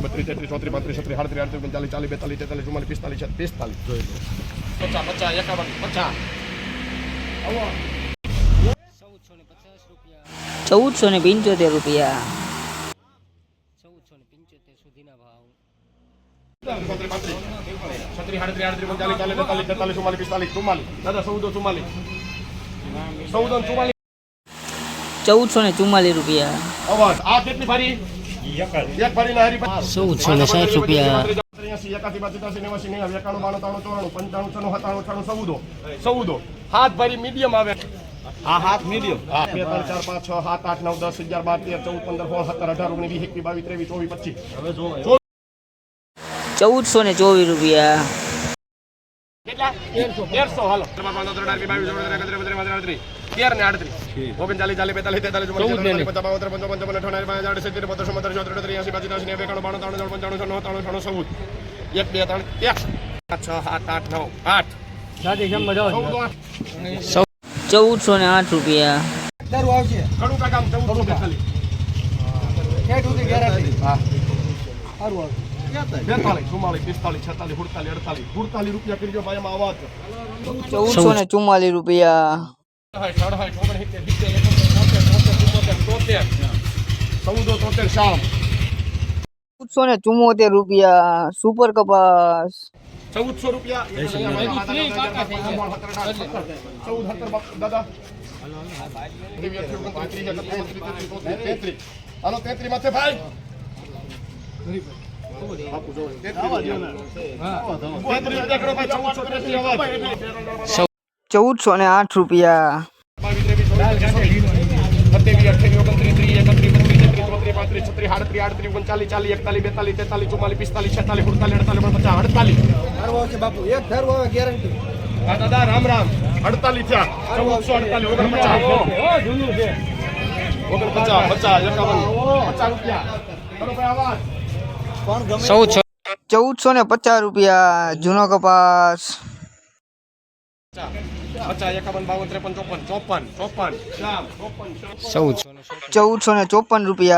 ચૌદસો તેત્રીસ ચોત્રીસ પાંત્રીસ છત્રીસ સાડત્રીસ આડત્રીસ સુધીના ચાલીસ બેતાલીસ તેતાલીસ ચુમ્માલીસ રૂપિયા આ જોઈ લો પચાસ પચાસ એકાવન પચાસ. ચૌદસો ને પંચોતેર રૂપિયા. ત્ર્યાસી, એકાસી, દાદા ત્યાસી, નેવાસી, ચૌદ એકાણું, બાણું, ને ચુમ્માલીસ રૂપિયા. ચૌદસો ને ચૌદો. ચૌદો. હાથ ભરી મીડિયમ આવે. હા હાથ મીડિયમ. હા. બે ત્રણ ચાર પાંચ છ સાત આઠ નવ દસ અગિયાર બાર તેર ચૌદ પંદર સોળ સત્તર અઢાર ઓગણીસ વીસ એકવીસ બાવીસ ત્રેવીસ ચોવીસ પચીસ. ચૌદસો ને ચોવીસ રૂપિયા. ને આઠ ચૌદસો ને આઠ રૂપિયા. ઘણું કાકા આમ ચૌદસો બેતાલીસ ચુમ્માલીસ પિસ્તાલીસ છતાલીસ સુડતાલીસ અડતાલીસ. સુડતાલીસ રૂપિયા કરજો ભાઈ એમાં આવાજ ચૌદસો ને ચુમ્માલીસ રૂપિયા. બોતેર, તોતેર, શામ ચૌદસો ને ચુમ્મોતેર રૂપિયા. સુપર કપાસ. ચૌદસો રૂપિયા. ચૌદ દાદા હાલો તેત્રીસ માથે ભાઈ ચૌદસો ને આઠ રૂપિયા દાદા, રામ રામ અડતાલીસ થયા ચૌદસો અડતાલીસ ઓગણપચાસ ઓગણપચાસ પચાસ એકાવન પચાસ રૂપિયા કરો આવાજ ચૌદસો ચૌદસો ને પચાસ રૂપિયા જૂનો કપાસ. ચૌદસો ને ચોપન રૂપિયા.